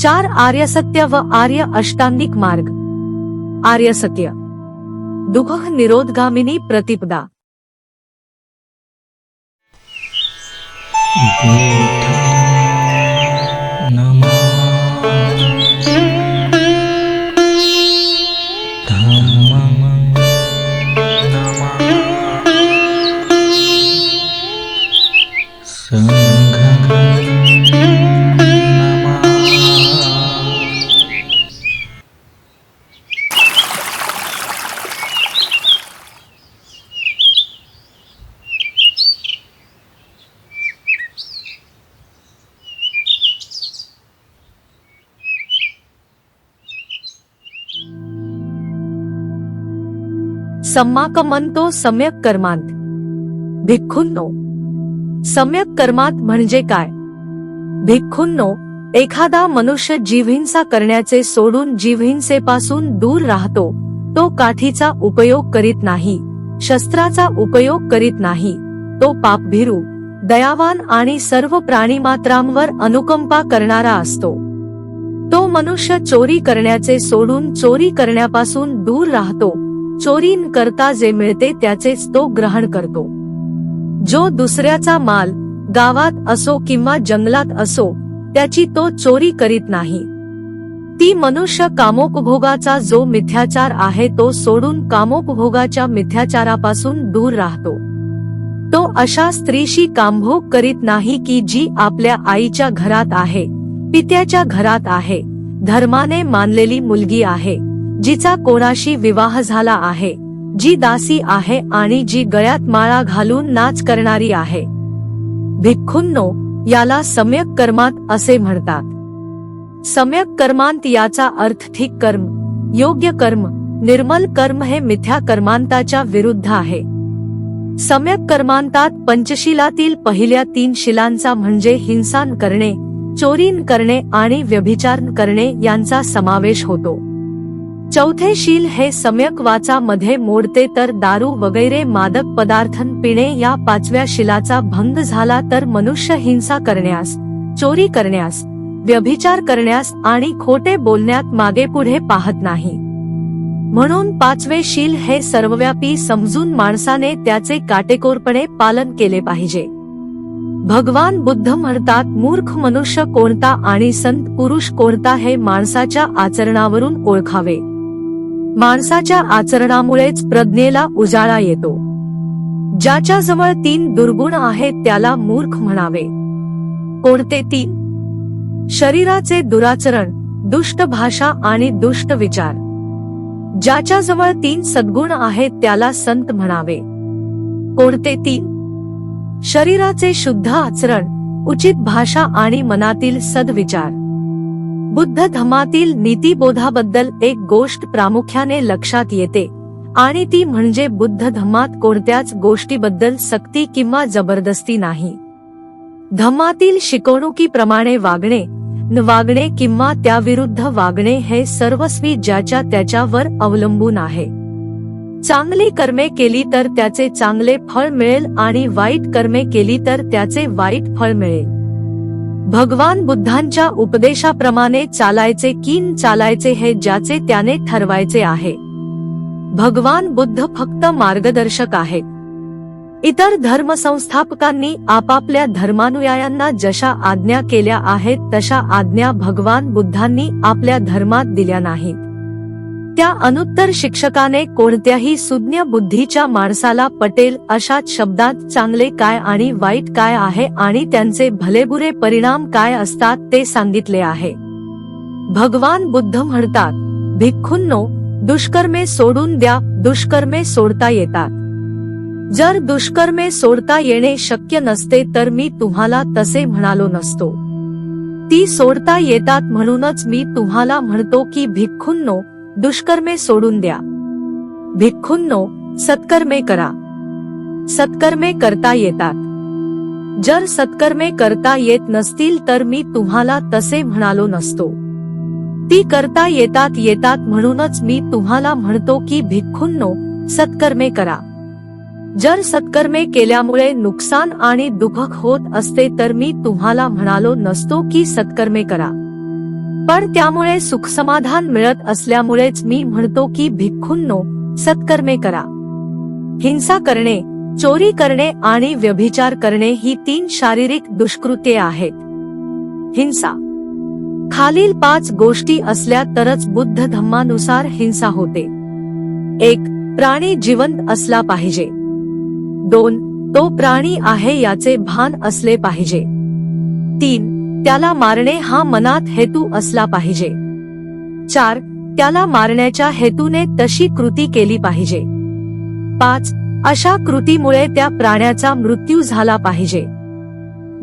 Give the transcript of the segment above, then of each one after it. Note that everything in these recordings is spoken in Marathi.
चार आर्यसत्य व आर्य अष्टांगिक मार्ग. आर्यसत्य दुःख निरोधगामिनी प्रतिपदा. सम्माक म्हणतो सम्यक कर्मांत भिक्खूंनो सम्यक कर्मात म्हणजे काय? भिक्खूंनो एखादा मनुष्य जीवहिंसा करण्याचे सोडून जीवहिंसेपासून दूर राहतो तो काठीचा उपयोग करीत नाही शस्त्राचा उपयोग करीत नाही तो पापभिरू दयावान आणि सर्व प्राणीमात्रांवर अनुकंपा करणारा असतो. तो मनुष्य चोरी करण्याचे सोडून चोरी करण्यापासून दूर राहतो चोरीन करता जे मिळते त्याचेच तो ग्रहण करतो. जो दुसऱ्याचा माल गावात असो किंवा जंगलात असो त्याची तो चोरी करीत नाही. ती मनुष्य कामोपभोगाचा जो मिथ्याचार आहे तो सोडून कामोपभोगाच्या मिथ्याचारापासून दूर राहतो. तो अशा स्त्रीशी कामभोग करीत नाही की जी आपल्या आईच्या घरात आहे पित्याच्या घरात आहे धर्माने मानलेली मुलगी आहे. जिचा कोणाशी विवाह झाला आहे जी दासी आहे आणि जी गळ्यात माळा घालून नाच करणारी आहे. भिक्खुन्नो याला सम्यक कर्मांत असे म्हणतात. सम्यक कर्मांत याचा अर्थ ठीक कर्म योग्य कर्म निर्मल कर्म हे मिथ्या कर्मांताच्या विरुद्ध आहे. सम्यक कर्मांतात पंचशिलातील पहिल्या तीन शिलांचा म्हणजे हिंसान करणे चोरीन करणे आणि व्यभिचार करणे यांचा समावेश होतो. चौथे शील हे सम्यक वाचा मध्ये मोडते तर दारू वगैरे मादक पदार्थन पिणे या पाचव्या शिलाचा भंग झाला तर मनुष्य हिंसा करण्यास चोरी करण्यास व्यभिचार करण्यास आणि खोटे बोलण्यात मागे पुढे पाहत नाही. म्हणून पाचवे शील हे सर्वव्यापी समजून माणसाने त्याचे काटेकोरपणे पालन केले पाहिजे. भगवान बुद्ध म्हणतात मूर्ख मनुष्य कोणता आणि संत पुरुष कोणता हे माणसाच्या आचरणावरून ओळखावे. माणसाच्या आचरणामुळेच प्रज्ञेला उजाळा येतो. ज्याच्याजवळ तीन दुर्गुण आहेत त्याला मूर्ख म्हणावे. कोणते तीन? शरीराचे दुराचरण दुष्ट भाषा आणि दुष्ट विचार. ज्याच्याजवळ तीन सद्गुण आहेत त्याला संत म्हणावे. कोणते तीन? शरीराचे शुद्ध आचरण उचित भाषा आणि मनातील सद्विचार. बुद्ध धमातील नीतिबोधाबद्दल एक गोष्ट प्रामुख्याने लक्षात येते. आणि ती म्हणजे बुद्ध धम्मात कोणत्याच गोष्टीबद्दल सक्ती किंवा जबरदस्ती नाही. धम्मातील शिकवणुकीप्रमाणे वागणे न वागणे किंवा त्याविरुद्ध वागणे हे सर्वस्वी ज्याच्या त्याच्यावर अवलंबून आहे. चांगली कर्मे केली तर त्याचे चांगले फळ मिळेल आणि वाईट कर्मे केली तर त्याचे वाईट फळ मिळेल. भगवान बुद्धांच्या उपदेशाप्रमाणे चालायचे किन चालायचे हे ज्याचे त्याने ठरवायचे आहे. भगवान बुद्ध फक्त मार्गदर्शक आहेत. इतर धर्मसंस्थापकांनी आपापल्या धर्मानुयायांना जशा आज्ञा केल्या आहेत तशा आज्ञा भगवान बुद्धांनी आपल्या धर्मात दिल्या नाहीत. त्या अनुत्तर शिक्षकाने कोणत्याही सुज्ञ बुद्धीच्या माणसाला पटेल अशाच शब्दात चांगले काय आणि वाईट काय आहे आणि त्यांचे भलेबुरे परिणाम काय असतात ते सांगितले आहे. भगवान बुद्ध म्हणतात भिक्खुंनो दुष्कर्मे सोडून द्या दुष्कर्मे सोडता येतात. जर दुष्कर्मे सोडता येणे शक्य नसते तर मी तुम्हाला तसे म्हणालो नसतो. ती सोडता येतात म्हणूनच मी तुम्हाला म्हणतो की भिक्खुंनो दुष्कर्मे सोडून द्या. भिक्खुंनो सत्कर्मे करा. सत्कर्मे करता येतात. जर सत्कर्मे करता येत नसतील तर मी तुम्हाला तसे म्हणालो नसतो. ती करता येतात येतात म्हणूनच मी तुम्हाला म्हणतो की भिक्खूंनो सत्कर्मे करा. जर सत्कर्मे केल्यामुळे नुकसान आणि दुःख होत असते तर मी तुम्हाला म्हणालो नसतो की सत्कर्मे करा. पण त्यामुळे सुखसमाधान मिळत असल्यामुळेच मी म्हणतो की भिक्खूंनो सत्कर्मे करा. हिंसा करणे चोरी करणे आणि व्यभिचार करणे ही तीन शारीरिक दुष्कृत्ये आहेत. हिंसा. खालील पाच गोष्टी असल्या तरच बुद्ध धम्मानुसार हिंसा होते. एक प्राणी जिवंत असला पाहिजे. दोन तो प्राणी आहे याचे भान असले पाहिजे. तीन त्याला मारणे हा मनात हेतू असला पाहिजे. चार त्याला मारण्याच्या हेतूने तशी कृती केली पाहिजे. पाच अशा कृतीमुळे त्या प्राण्याचा मृत्यू झाला पाहिजे.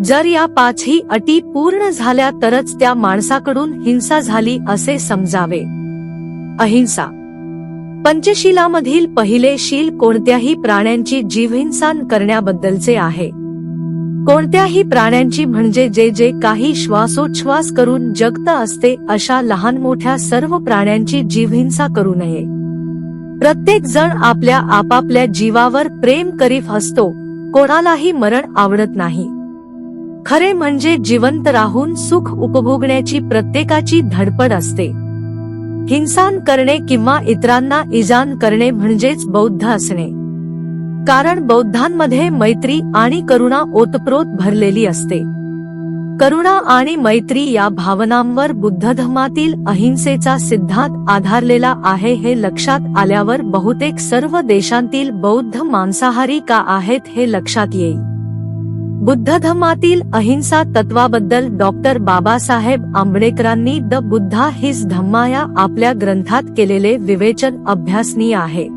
जर या पाचही अटी पूर्ण झाल्या तरच त्या माणसाकडून हिंसा झाली असे समजावे. अहिंसा. पंचशिलामधील पहिले शील कोणत्याही प्राण्यांची जीवहिंसा करण्याबद्दलचे आहे. कोणत्याही प्राण्यांची म्हणजे जे जे काही श्वासोच्छ्वास करून जगत असते अशा लहान मोठ्या सर्व प्राण्यांची जीवहिंसा करू नये. प्रत्येक जण आपल्या आपापल्या जीवावर प्रेम करीत असतो कोणालाही मरण आवडत नाही. खरे म्हणजे जिवंत राहून सुख उपभोगण्याची प्रत्येकाची धडपड असते. हिंसान करणे किंवा इतरांना इजान करणे म्हणजेच बौद्ध असणे. कारण बौद्धांमध्ये मैत्री आणि करुणा ओतप्रोत भरलेली असते. करुणा आणि मैत्री या भावनांवर बुद्ध धर्मातील अहिंसेचा सिद्धांत आधारलेला आहे हे लक्षात आल्यावर बहुतेक सर्व देशांतील बौद्ध मांसाहारी का आहेत हे लक्षात येईल. बुद्ध धर्मातील अहिंसा तत्वाबद्दल डॉक्टर बाबासाहेब आंबेडकरांनी द बुद्धा हिज धम्मा या आपल्या ग्रंथात केलेले विवेचन अभ्यासनीय आहे.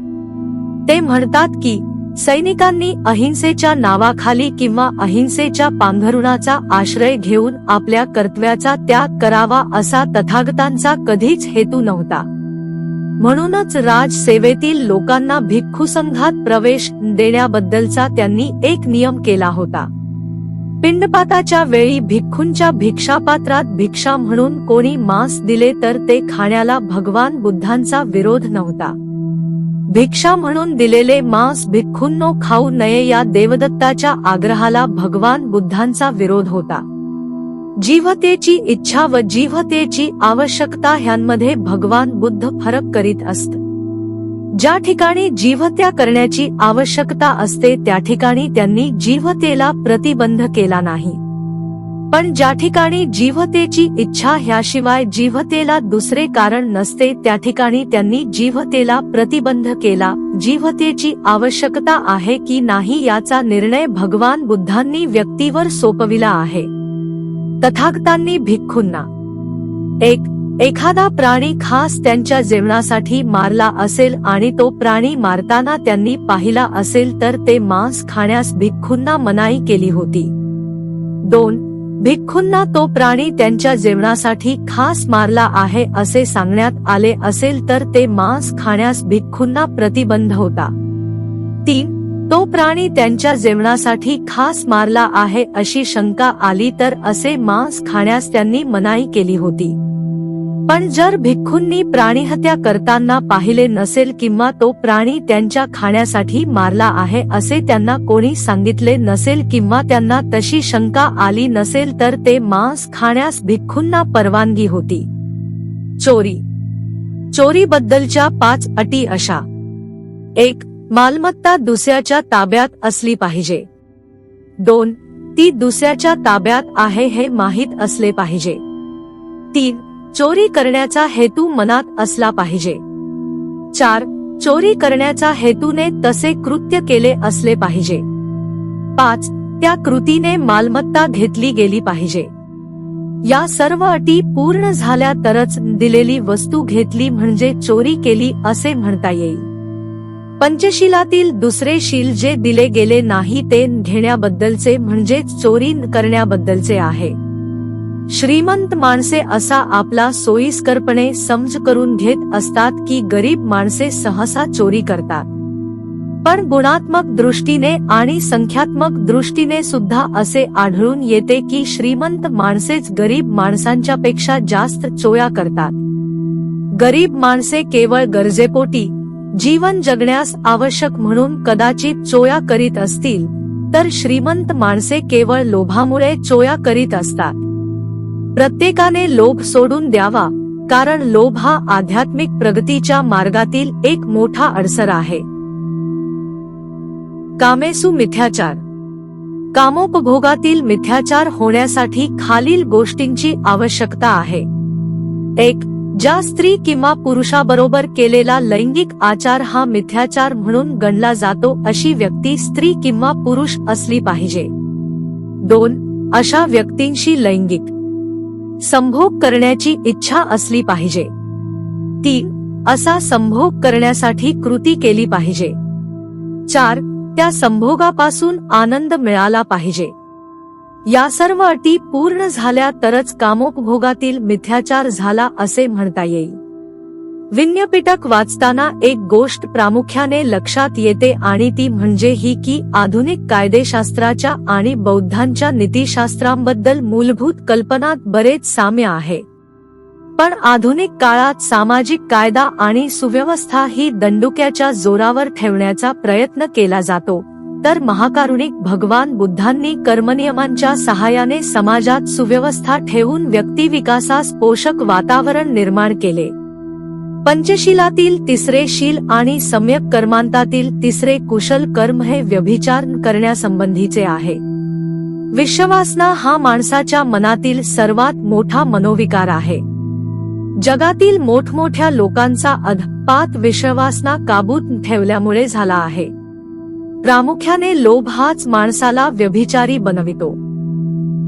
ते म्हणतात की सैनिकांनी अहिंसेच्या नावाखाली किंवा अहिंसेच्या पांघरुणाचा आश्रय घेऊन आपल्या कर्तव्याचा त्याग करावा असा तथागतांचा कधीच हेतू नव्हता. म्हणूनच राजसेवेतील लोकांना भिक्खू संघात प्रवेश देण्याबद्दलचा त्यांनी एक नियम केला होता. पिंडपाताच्या वेळी भिक्खूंच्या भिक्षापात्रात भिक्षा म्हणून कोणी मांस दिले तर ते खाण्याला भगवान बुद्धांचा विरोध नव्हता. भिक्षा म्हणून दिलेले मांस भिक्खूंनो खाऊ नये या देवदत्ताच्या आग्रहाला भगवान बुद्धांचा विरोध होता. जीवतेची इच्छा व जीवतेची आवश्यकता ह्यांमध्ये भगवान बुद्ध फरक करीत असत. ज्या ठिकाणी जीवत्या करण्याची आवश्यकता असते त्या ठिकाणी त्यांनी जीवतेला प्रतिबंध केला नाही. पण ज्या ठिकाणी जीवतेची इच्छा ह्याशिवाय जीवतेला दुसरे कारण नसते त्या ठिकाणी त्यांनी जीवतेला प्रतिबंध केला. जीवतेची आवश्यकता आहे की नाही याचा निर्णय भगवान बुद्धांनी व्यक्तीवर सोपविला आहे. तथागतांनी भिक्खूंना. एक एखादा प्राणी खास त्यांच्या जेवणासाठी मारला असेल आणि तो प्राणी मारताना त्यांनी पाहिला असेल तर ते मांस खाण्यास भिक्खूंना मनाई केली होती. दोन भिक्खूंना तो प्राणी त्यांच्या जेवणासाठी खास मारला आहे असे सांगण्यात आले असेल तर ते मांस खाण्यास भिक्खूंना प्रतिबंध होता. तीन तो प्राणी त्यांच्या जेवणासाठी खास मारला आहे अशी शंका आली तर असे मांस खाण्यास त्यांनी मनाई केली होती. पण जर भिक्खूंनी प्राणीहत्या करताना पाहिले नसेल किंवा तो प्राणी त्यांच्या खाण्यासाठी मारला आहे असे त्यांना कोणी सांगितले नसेल किंवा त्यांना तशी शंका आली नसेल तर ते मांस खाण्यास भिक्खूंना परवानगी होती. चोरी. चोरीबद्दलच्या पाच अटी अशा. एक मालमत्ता दुसऱ्याच्या ताब्यात असली पाहिजे. दोन ती दुसऱ्याच्या ताब्यात आहे हे माहीत असले पाहिजे. तीन चोरी करण्याचा हेतू मनात असला पाहिजे. चार चोरी करण्याचा हेतूने तसे कृत्य केले असले पाहिजे. पाच त्या कृतीने मालमत्ता घेतली गेली पाहिजे. या सर्व अटी पूर्ण झाल्या तरच दिलेली वस्तू घेतली म्हणजे चोरी केली असे म्हणता येईल. पंचशिलातील दुसरे शील जे दिले गेले नाही ते घेण्याबद्दलचे म्हणजेच चोरी करण्याबद्दलचे आहे. श्रीमंत माणसे असा आपला सोयीस्करपणे समज करून घेत असतात की गरीब माणसे सहसा चोरी करतात. पण गुणात्मक दृष्टीने आणि संख्यात्मक दृष्टीने सुद्धा असे आढळून येते की श्रीमंत माणसेच गरीब माणसांच्या पेक्षा जास्त चोया करतात. गरीब माणसे केवळ गरजेपोटी जीवन जगण्यास आवश्यक म्हणून कदाचित चोया करीत असतील तर श्रीमंत माणसे केवळ लोभामुळे चोया करीत असतात. प्रत्येकाने लोभ सोडून द्यावा कारण लोभ हा आध्यात्मिक प्रगतीच्या मार्गातील एक मोठा अडसर आहे. कामेसु मिथ्याचार. कामोपभोगातील मिथ्याचार होण्यासाठी खालील गोष्टींची आवश्यकता आहे. एक ज्या स्त्री किंवा पुरुषाबरोबर केलेला लैंगिक आचार हा मिथ्याचार म्हणून गणला जातो अशी व्यक्ती स्त्री किंवा पुरुष असली पाहिजे. दोन अशा व्यक्तींशी लैंगिक संभोग करण्याची इच्छा असली पाहिजे. तीन असा संभोग करण्यासाठी कृती केली पाहिजे. चार त्या संभोगापासून आनंद मिळाला पाहिजे. या सर्व अटी पूर्ण झाल्या तरच कामोपभोगातील मिथ्याचार झाला असे म्हणता येईल. विन्यपिटक वाचताना एक गोष्ट प्रामुख्याने लक्षात येते आणि ती म्हणजे ही की आधुनिक कायदेशास्त्राच्या आणि बौद्धांच्या नीतीशास्त्रांबद्दल मूलभूत कल्पनात बरेच साम्य आहे. पण आधुनिक काळात सामाजिक कायदा आणि सुव्यवस्था ही दंडुक्याच्या जोरावर ठेवण्याचा प्रयत्न केला जातो. तर महाकारुणिक भगवान बुद्धांनी कर्मनियमांच्या सहाय्याने समाजात सुव्यवस्था ठेवून व्यक्तिविकासास पोषक वातावरण निर्माण केले. पंचशीलातील तिसरे शील आणि सम्यक कर्मांतातील तिसरे कुशल कर्म हे व्यभिचार करण्यासंबंधीचे आहे. विश्ववासना हा माणसाच्या मनातील सर्वात मोठा मनोविकार आहे. जगातील मोठमोठ्या लोकांचा अधपात विश्ववासना काबूत ठेवल्यामुळे झाला आहे. प्रामुख्याने लोभ हाच माणसाला व्यभिचारी बनवितो.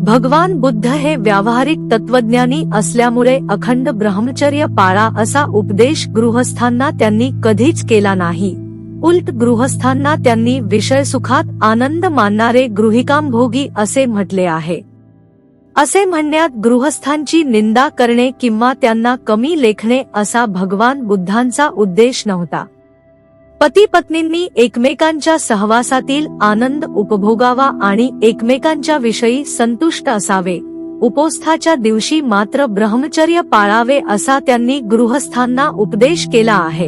भगवान बुद्ध हे व्यावहारिक तत्वज्ञानी असल्यामुळे अखंड ब्रह्मचर्य पाळा असा उपदेश गृहस्थांना त्यांनी कधीच केला नाही. उलट गृहस्थांना त्यांनी विषय सुखात आनंद मानणारे गृहिकामभोगी असे म्हटले आहे. असे म्हणण्यात गृहस्थांची निंदा करणे किंवा त्यांना कमी लेखणे असा भगवान बुद्धांचा उद्देश नव्हता. पती पत्नींनी एकमेकांच्या सहवासातील आनंद उपभोगावा आणि एकमेकांच्या विषयी संतुष्ट असावे. उपोस्थाच्या दिवशी मात्र ब्रह्मचर्य पाळावे असा त्यांनी गृहस्थांना उपदेश केला आहे.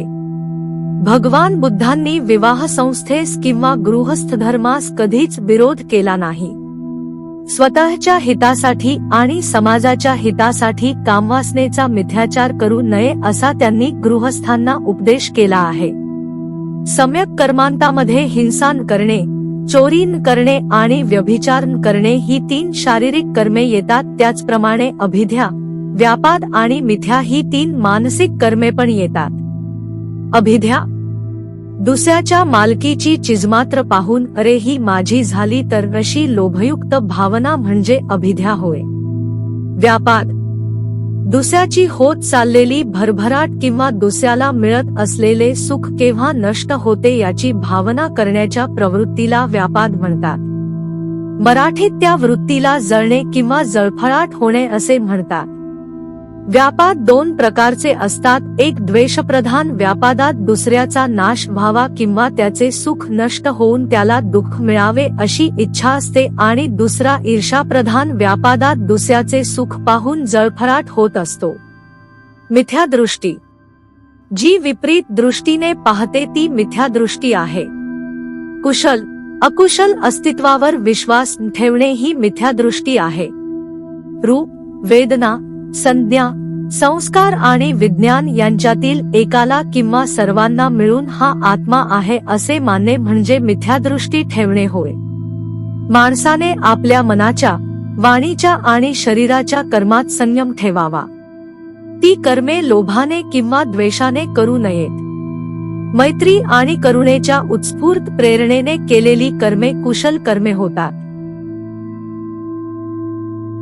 भगवान बुद्धांनी विवाह संस्थेस किंवा गृहस्थ धर्मास कधीच विरोध केला नाही. स्वतःच्या हितासाठी आणि समाजाच्या हितासाठी कामवासनेचा मिथ्याचार करू नये असा त्यांनी गृहस्थांना उपदेश केला आहे. सम्यक कर्मांतामध्ये हिंसान करणे चोरीन करणे आणि व्यभिचारण करणे ही तीन शारीरिक कर्मे येतात. त्याचप्रमाणे अभिध्या व्यापाद आणि मिथ्या ही तीन मानसिक कर्मे पण येतात. अभिध्या दुसऱ्याच्या मालकीची चिजमात्र पाहून अरे ही माझी झाली तर अशी लोभयुक्त भावना म्हणजे अभिध्या होय. व्यापाद दुसऱ्याची होत चाललेली भरभराट किंवा दुसऱ्याला मिळत असलेले सुख केव्हा नष्ट होते याची भावना करण्याच्या प्रवृत्तीला व्यापाद म्हणतात. मराठीत त्या वृत्तीला जळणे किंवा जळफळाट होणे असे म्हणतात. व्यापाद दोन प्रकारचे असतात एक द्वेषप्रधान व्यापादात दुसऱ्याचा नाश व्हावा किंवा त्याचे सुख नष्ट होऊन त्याला दुःख मिळावे अशी इच्छा असते आणि दुसरा ईर्षाप्रधान व्यापादात दुसऱ्याचे सुख पाहून जळफळाट होत असतो. मिथ्यादृष्टी. जी विपरीत दृष्टीने पाहते ती मिथ्यादृष्टी आहे. कुशल. अकुशल अस्तित्वावर विश्वास ठेवणे ही मिथ्यादृष्टी आहे. रूप. वेदना. संज्ञा संस्कार आणि विज्ञान यांच्यातील एकाला किंवा सर्वांना मिळून हा आत्मा आहे असे मानणे म्हणजे मिथ्यादृष्टी ठेवणे होय. माणसाने आपल्या मनाच्या वाणीच्या आणि शरीराच्या कर्मात संयम ठेवावा. ती कर्मे लोभाने किंवा द्वेषाने करू नयेत. मैत्री आणि करुणेच्या उत्स्फूर्त प्रेरणेने केलेली कर्मे कुशल कर्मे होतात.